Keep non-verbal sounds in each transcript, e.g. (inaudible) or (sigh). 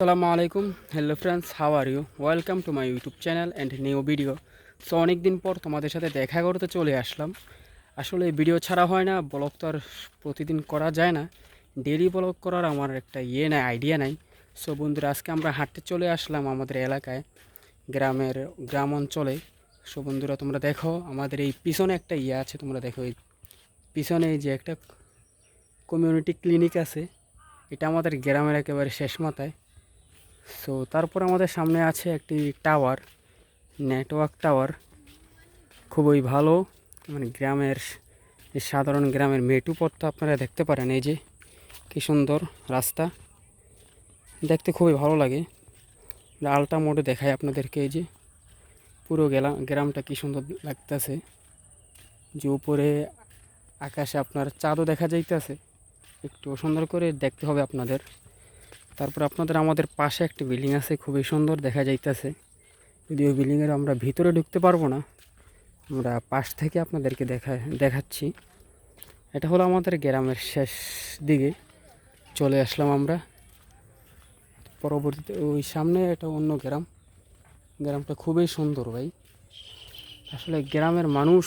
আসসালামু আলাইকুম hello friends how are you welcome to my YouTube channel and new video so অনেক দিন পর তোমাদের সাথে দেখা করতে চলে আসলাম। আসলে ভিডিও ছাড়া হয় না ব্লগ তো আর প্রতিদিন করা যায় না। ডেলি ব্লগ করার আমার একটা ইয়ে নাই আইডিয়া নাই। সো বন্ধুরা, আজকে আমরা হাঁটতে চলে আসলাম আমাদের এলাকায়, গ্রামের গ্রাম অঞ্চলে সো বন্ধুরা, তোমরা দেখো, আমাদের এই পিছনে একটা ইয়ে আছে, তোমরা দেখো এই পিছনে যে একটা কমিউনিটি ক্লিনিক আছে। এটা আমাদের গ্রামের একেবারে শেষ মাথায়। সো তারপর আমাদের সামনে আছে একটি টাওয়ার নেটওয়ার্ক টাওয়ার খুবই ভালো। মানে গ্রামের সাধারণ গ্রামের মেটু পথটা আপনারা দেখতে পারেন, এই যে কী সুন্দর রাস্তা। দেখতে খুবই ভালো লাগে। আলটা মোডে দেখায় আপনাদেরকে, এই যে পুরো গেলা, গ্রামটা কী সুন্দর লাগতেছে। যে উপরে আকাশে আপনার চাঁদও দেখা যাইতেছে। একটু সুন্দর করে দেখতে হবে আপনাদের। তারপর আপনাদের আমাদের পাশে একটি বিল্ডিং আছে, খুবই সুন্দর দেখা যাইতেছে। যদি ওই বিল্ডিংয়ের আমরা ভিতরে ঢুকতে পারব না, আমরা পাশ থেকে আপনাদেরকে দেখা, দেখাচ্ছি। এটা হলো আমাদের গ্রামের শেষ দিকে, চলে আসলাম আমরা। পরবর্তীতে ওই সামনে এটা অন্য গ্রাম। গ্রামটা খুবই সুন্দর ভাই। আসলে গ্রামের মানুষ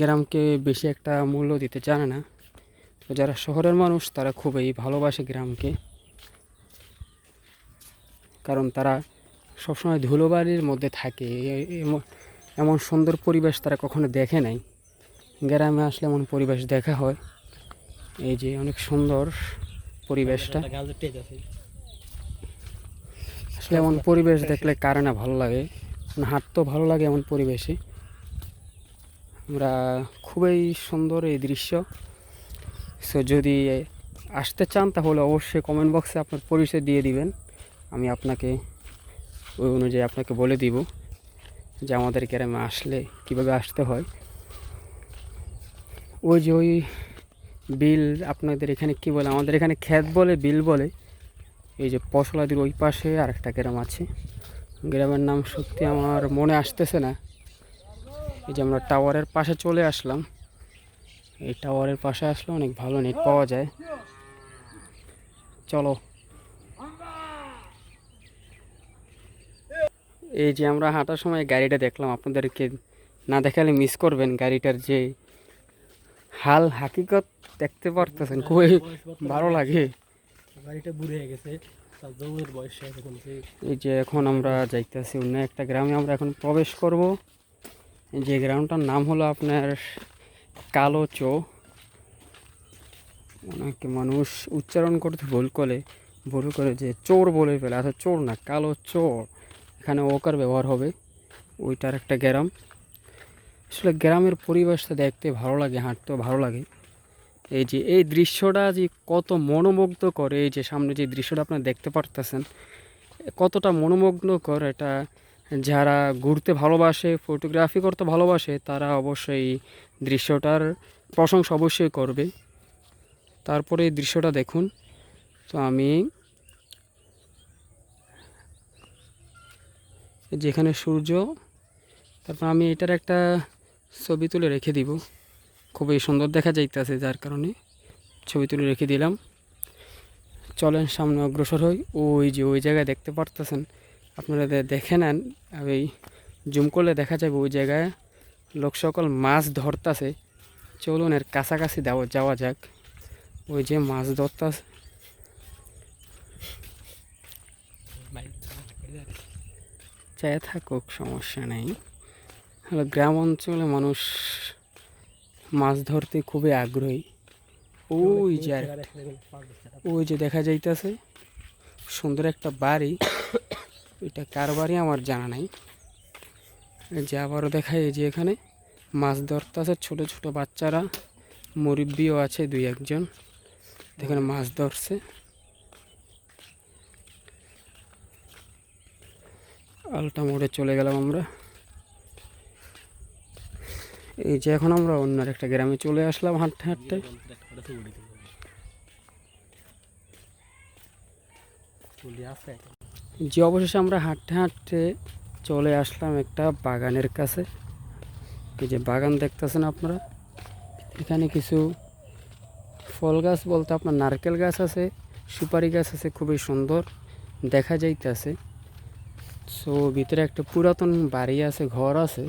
গ্রামকে বেশি একটা মূল্য দিতে জানে না। তো যারা শহরের মানুষ, তারা খুবই ভালোবাসে গ্রামকে। কারণ তারা সবসময় ধুলোবালির মধ্যে থাকে। এমন- সুন্দর পরিবেশ তারা কখনো দেখে নাই। গ্রামে আসলে এমন পরিবেশ দেখা হয়। এই যে অনেক সুন্দর পরিবেশটা। আসলে এমন পরিবেশ দেখলে কারে না ভালো লাগে? হাঁটতেও ভালো লাগে এমন পরিবেশে। আমরা খুবই সুন্দর এই দৃশ্য। সো যদি আসতে চান, তাহলে অবশ্যই কমেন্ট বক্সে আপনার পরিচয় দিয়ে দিবেন। আমি আপনাকে ওই অনুযায়ী আপনাকে বলে দিব যে আমাদের গ্রামে আসলে কীভাবে আসতে হয়। ওই যে ওই বিল আপনাদের এখানে কি বলে? আমাদের এখানে ক্ষেত বলে, বিল বলে। এই যে পশলাদির ওই পাশে আর একটা গ্রাম আছে। গ্রামের নাম সত্যি আমার মনে আসতেছে না। এই যে আমরা টাওয়ারের পাশে চলে আসলাম। এই টাওয়ারের পাশে আসলে অনেক ভালো নেট পাওয়া যায়। চলো। এই যে আমরা হাঁটার সময় গাড়িটা দেখলাম আপনাদেরকে না দেখালে মিস করবেন গাড়িটার যে হাল হাকিকত দেখতে পারতেছেন খুবই ভালো লাগে। গাড়িটা বুড়ে হয়ে গেছে এই যে এখন আমরা যাইতেছি অন্য একটা গ্রামে আমরা এখন প্রবেশ করব। যে গ্রামটার নাম হলো আপনার কালো চো অনেকে মানুষ উচ্চারণ করতে ভুল করে ভুল করে যে চোর বলে ফেলে। আচ্ছা চোর না, কালো চোর। এখানে ওকার ব্যবহার হবে। ওইটার একটা গ্রাম। আসলে গ্রামের পরিবেশটা দেখতে ভালো লাগে, হাঁটতেও ভালো লাগে। এই যে, এই দৃশ্যটা যে কত মনোমুগ্ধ করে এই যে সামনে যে দৃশ্যটা আপনারা দেখতে পারতেছেন, কতটা মনোমগ্নকর এটা। যারা ঘুরতে ভালোবাসে, ফটোগ্রাফি করতে ভালোবাসে, তারা অবশ্যই দৃশ্যটার প্রশংসা অবশ্যই করবে। তারপরে এই দৃশ্যটা দেখুন। তো আমি যেখানে সূর্য, তারপর আমি এটার একটা ছবি তুলে রেখে দিব। খুবই সুন্দর দেখা যাইতেছে যার কারণে ছবি তুলে রেখে দিলাম। চলেন সামনে অগ্রসর হই। ওই যে ওই জায়গায় দেখতে পারতেছেন। আপনারা দেখে নেন। ওই জুম করলে দেখা যাবে ওই জায়গায়। লোক সকল মাছ ধরতাছে। চলুন এর কাছাকাছি দেওয়া যাওয়া যাক। ওই যে মাছ ধরতাছে। চায় থাকুক, সমস্যা নেই। হলো, গ্রাম অঞ্চলে মানুষ মাছ ধরতে খুবই আগ্রহী। ওই যে ওই যে দেখা যাইতেছে, সুন্দর একটা বাড়ি। (coughs) ওইটা কার বাড়ি আমার জানা নাই। যে আবারও দেখা এই যে এখানে মাছ ধরতেছে, ছোটো ছোটো বাচ্চারা, মুরব্বিও আছে দুই একজন। এখানে মাছ ধরছে। আলটা মোড়ে চলে গেলাম আমরা। এই যে এখন আমরা অন্য একটা গ্রামে চলে আসলাম হাঁটতে হাঁটতে। যে অবশেষে আমরা হাঁটতে হাঁটতে চলে আসলাম একটা বাগানের কাছে। এই যে বাগান দেখতেছেন আপনারা? এখানে কিছু ফল গাছ বলতে আপনার নারকেল গাছ আছে, সুপারি গাছ আছে, খুবই সুন্দর, দেখা যাইতেছে। সো, ভিতরে একটা পুরাতন বাড়ি আছে, ঘর আছে।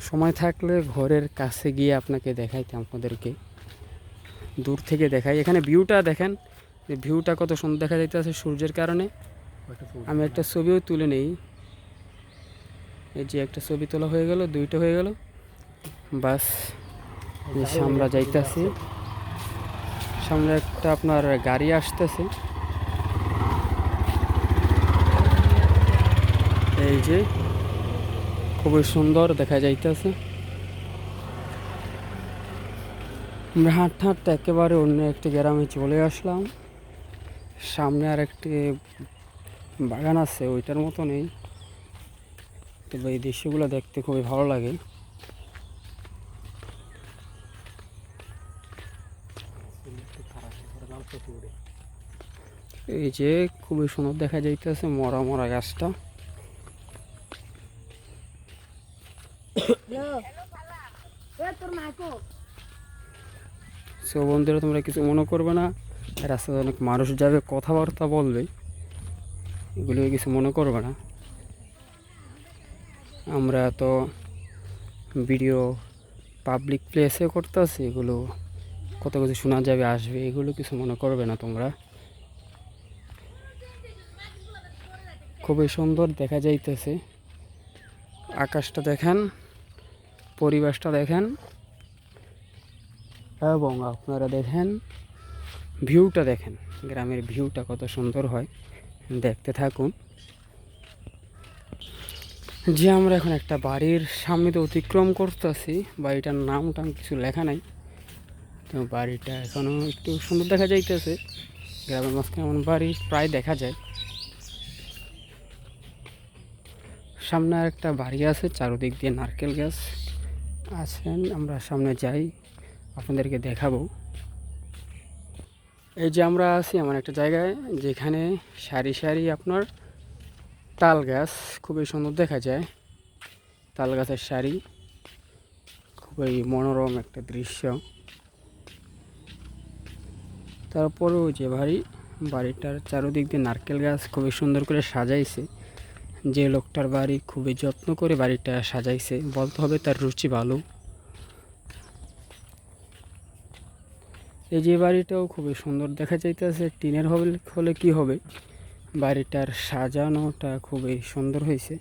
সময় থাকলে ঘরের কাছে গিয়ে আপনাকে দেখাইতে আপনাদেরকে। দূর থেকে দেখাই। এখানে ভিউটা দেখেন ভিউটা কত সুন্দর দেখা যাইতেছে সূর্যের কারণে। আমি একটা ছবিও তুলে নেই। এই যে একটা ছবি তোলা হয়ে গেল, দুইটা হয়ে গেল। বাস আমরা যাইতেছি। সামনে একটা আপনার গাড়ি আসতেছে। এই যে খুবই সুন্দর দেখা যাইতেছে। আমরা হাঁটতে হাঁটতে একেবারে অন্য একটি গ্রামে চলে আসলাম। সামনে আর একটি বাগান আছে, ওইটার মতো নেই। তবে এই দৃশ্যগুলো দেখতে খুবই ভালো লাগে। এই যে খুবই সুন্দর দেখা যাইতেছে মরা মরা গাছটা। বন্ধুরা, তোমরা কিছু মনে করবে না। রাস্তায় অনেক মানুষ যাবে, কথাবার্তা বলবে। এগুলো কিছু মনে করবে না। আমরা তো ভিডিও পাবলিক প্লেসে করতেছি এগুলো কত কিছু শোনা যাবে, আসবে, এগুলো কিছু মনে করবে না তোমরা। খুবই সুন্দর দেখা যাইতেছে। আকাশটা দেখেন, পরিবেশটা দেখেন, এবং আপনারা দেখেন, ভিউটা দেখেন, গ্রামের ভিউটা কত সুন্দর হয়। দেখতে থাকুন। যে আমরা এখন একটা বাড়ির সামনে তো অতিক্রম করতেছি, বাড়িটার নাম টাম কিছু লেখা নাই। তো বাড়িটা এখনও একটু সুন্দর দেখা যাইতেছে। গ্রামের মাঝখানে এমন বাড়ি প্রায় দেখা যায়। সামনে আর একটা বাড়ি আছে, চারদিক দিয়ে নারকেল গাছ। আছেন, আমরা সামনে যাই, আপনাদেরকে দেখাবো। এই যে আমরা আছি এমন একটা জায়গায় যেখানে সারি সারি আপনার তাল গাছ খুবই সুন্দর দেখা যায়। তাল গাছের সারি খুবই মনোরম একটা দৃশ্য। তারপরেও যে বাড়ি, বাড়িটার চারদিক দিয়ে নারকেল গাছ খুবই সুন্দর করে সাজাইছে। যে লোকটার বাড়ি খুবই যত্ন করে বাড়িটা সাজাইছে, বলতে হবে তার রুচি ভালো। এই যে বাড়িটাও খুবই সুন্দর দেখা যাইতেছে, টিনের হবে হলে কি হবে? বাড়িটার সাজানোটা খুবই সুন্দর হয়েছে